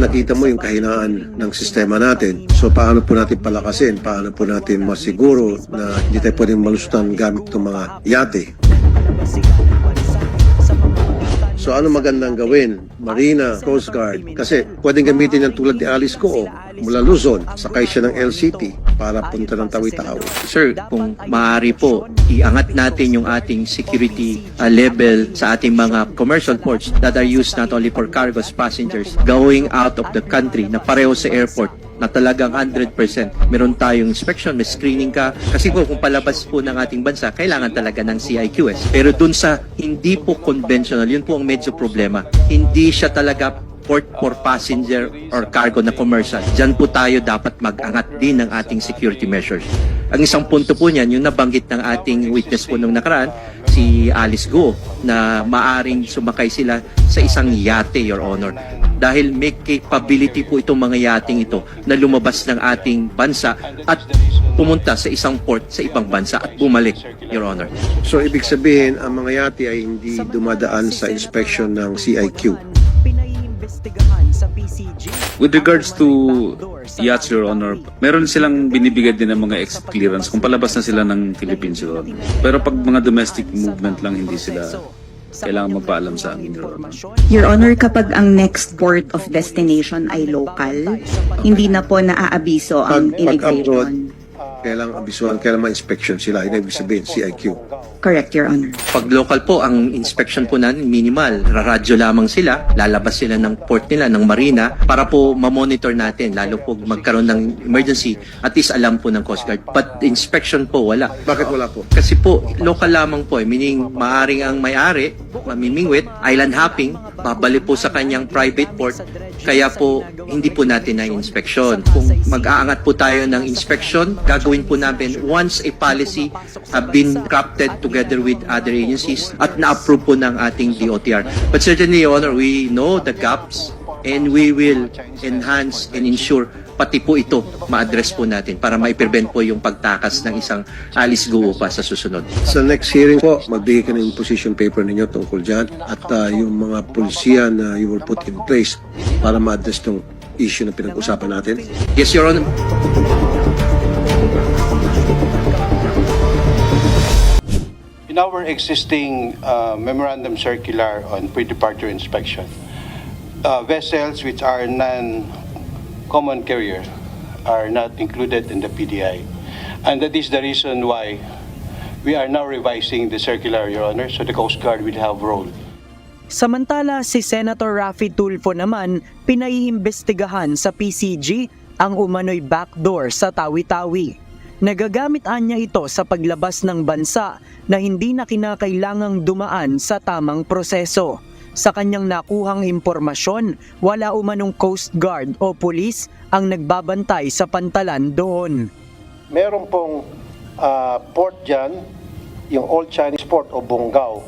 nakita mo yung kahinaan ng sistema natin. So paano po natin palakasin? Paano po natin masiguro na hindi tayo pwedeng malusutan gamit itong mga yate? So ano magandang gawin? Marina, Coast Guard. Kasi pwedeng gamitin yan tulad ni Alice Goo mula Luzon. Sakay siya ng LCT para punta ng Tawi-Tawi. Sir, kung maaari po, iangat natin yung ating security uh, level sa ating mga commercial ports that are used not only for cargos, passengers, going out of the country na pareho sa airport na talagang 100% meron tayong inspection, may screening ka. Kasi po kung palabas po ng ating bansa, kailangan talaga ng CIQS. Pero dun sa hindi po conventional, yun po ang medyo problema. Hindi siya talaga port for passenger or cargo na commercial. Diyan po tayo dapat mag-angat din ng ating security measures. Ang isang punto po niyan, yung nabanggit ng ating witness po nung nakaraan, si Alice Go, na maaring sumakay sila sa isang yate, Your Honor. Dahil may capability po itong mga yating ito na lumabas ng ating bansa at pumunta sa isang port sa ibang bansa at bumalik, Your Honor. So ibig sabihin, ang mga yate ay hindi dumadaan sa inspection ng CIQ. Pinaiimbestigahan sa PCG. With regards to yachts, Your Honor, meron silang binibigay din ng mga exit clearance kung palabas na sila ng Philippines, Your Honor. Pero pag mga domestic movement lang, hindi sila kailangan magpaalam sa amin, Your Honor. Your Honor, kapag ang next port of destination ay local, hindi na po naaabiso ang Pag- pag abroad, immigration. Kailangan abisuhan, kailangan ma-inspection sila. Yun ang ibig sabihin, CIQ. Correct, Your Honor. Pag local po, ang inspection po natin minimal. Raradyo lamang sila, lalabas sila ng port nila, ng marina, para po ma-monitor natin, lalo po magkaroon ng emergency, at least alam po ng Coast Guard. But inspection po, wala. Bakit wala po? Kasi po, local lamang po, eh, meaning maaring ang may-ari, mamimingwit, island hopping, babalik po sa kanyang private port, kaya po hindi po natin na inspection. Kung mag-aangat po tayo ng inspection, gagawin po namin once a policy have been crafted together with other agencies at na-approve po ng ating DOTR. But certainly, Your Honor, we know the gaps and we will enhance and ensure pati po ito ma-address po natin para ma-prevent po yung pagtakas ng isang alis guo pa sa susunod. Sa next hearing po, magbigay ka ng position paper ninyo tungkol dyan at ah, yung mga polisiya na you will put in place para ma-address yung issue na pinag-usapan natin. Yes, Your Honor. Our existing uh, memorandum circular on pre-departure inspection, uh, vessels which are non-common carrier are not included in the PDI. And that is the reason why we are now revising the circular, Your Honor, so the Coast Guard will have role. Samantala, si Senator Raffy Tulfo naman pinaiimbestigahan sa PCG ang umano'y backdoor sa Tawi-Tawi. Nagagamit niya ito sa paglabas ng bansa na hindi na kinakailangang dumaan sa tamang proseso. Sa kanyang nakuhang impormasyon, wala umanong Coast Guard o pulis ang nagbabantay sa pantalan doon. Meron pong ah, port dyan, yung Old Chinese Port o Bungaw,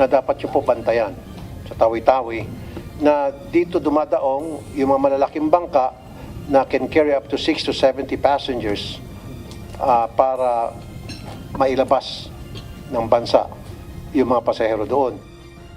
na dapat yung po bantayan sa Tawi-Tawi, na dito dumadaong yung mga malalaking bangka na can carry up to 6 to 70 passengers ah, para mailabas ng bansa yung mga pasahero doon.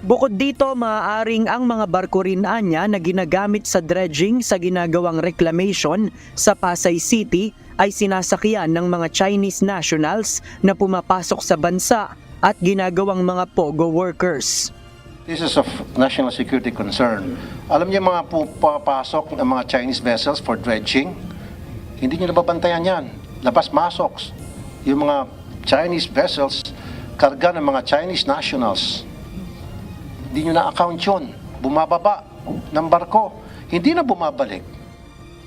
Bukod dito, maaaring ang mga barko rin anya na ginagamit sa dredging sa ginagawang reclamation sa Pasay City ay sinasakyan ng mga Chinese nationals na pumapasok sa bansa at ginagawang mga pogo workers. This is of national security concern. Alam niyo mga pupapasok ng mga Chinese vessels for dredging, hindi niyo nababantayan yan. Labas-masok. Yung mga Chinese vessels, karga ng mga Chinese nationals. Hindi niyo na-account yun. Bumababa ng barko. Hindi na bumabalik.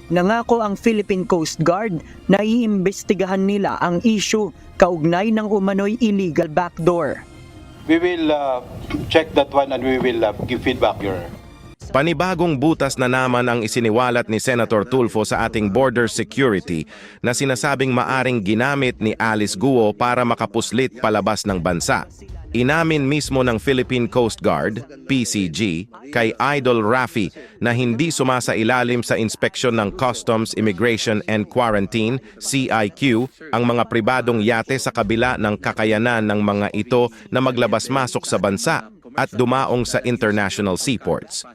Nangako ang Philippine Coast Guard na iimbestigahan nila ang issue kaugnay ng umano'y illegal backdoor. We will uh, check that one and we will uh, give feedback, Honor. Panibagong butas na naman ang isiniwalat ni Senator Tulfo sa ating border security na sinasabing maaring ginamit ni Alice Guo para makapuslit palabas ng bansa. Inamin mismo ng Philippine Coast Guard, PCG, kay Idol Rafi na hindi sumasailalim sa inspeksyon ng Customs, Immigration and Quarantine, CIQ, ang mga pribadong yate sa kabila ng kakayanan ng mga ito na maglabas-masok sa bansa. At dumaong sa international seaports.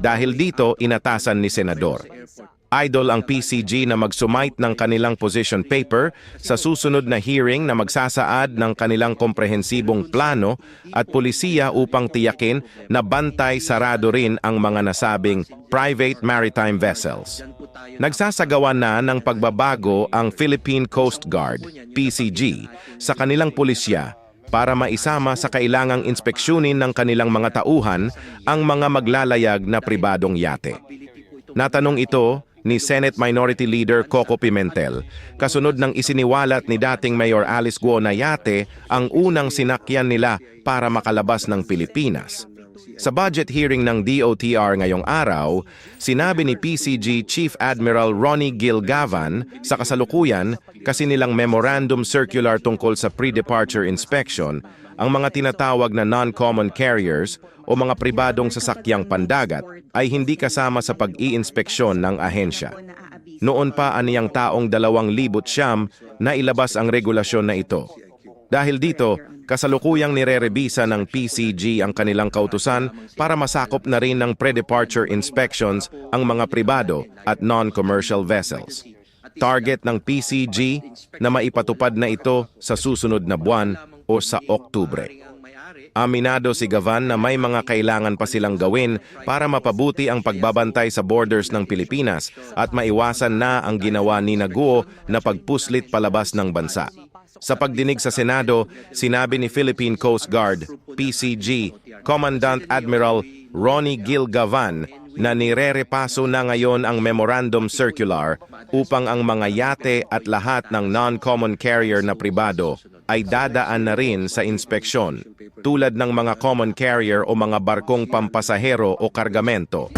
Dahil dito, inatasan ni Senador. Idol ang PCG na mag-sumite ng kanilang position paper sa susunod na hearing na magsasaad ng kanilang komprehensibong plano at polisiya upang tiyakin na bantay sarado rin ang mga nasabing private maritime vessels. Nagsasagawa na ng pagbabago ang Philippine Coast Guard, PCG, sa kanilang pulisya para maisama sa kailangang inspeksyonin ng kanilang mga tauhan ang mga maglalayag na pribadong yate. Natanong ito ni Senate Minority Leader Coco Pimentel, kasunod ng isiniwalat ni dating Mayor Alice Guo na yate ang unang sinakyan nila para makalabas ng Pilipinas. Sa budget hearing ng DOTR ngayong araw, sinabi ni PCG Chief Admiral Ronnie Gilgavan sa kasalukuyan kasi nilang memorandum circular tungkol sa pre-departure inspection ang mga tinatawag na non-common carriers o mga pribadong sasakyang pandagat ay hindi kasama sa pag-iinspeksyon ng ahensya. Noon pa aniyang taong dalawang libot siyam na ilabas ang regulasyon na ito. Dahil dito, kasalukuyang nire-rebisa ng PCG ang kanilang kautusan para masakop na rin ng pre-departure inspections ang mga pribado at non-commercial vessels. Target ng PCG na maipatupad na ito sa susunod na buwan o sa Oktubre. Aminado si Gavan na may mga kailangan pa silang gawin para mapabuti ang pagbabantay sa borders ng Pilipinas at maiwasan na ang ginawa ni Naguo na pagpuslit palabas ng bansa. Sa pagdinig sa Senado, sinabi ni Philippine Coast Guard, PCG, Commandant Admiral Ronnie Gil Gavan na nire-repaso na ngayon ang Memorandum Circular upang ang mga yate at lahat ng non-common carrier na pribado ay dadaan na rin sa inspeksyon, tulad ng mga common carrier o mga barkong pampasahero o kargamento.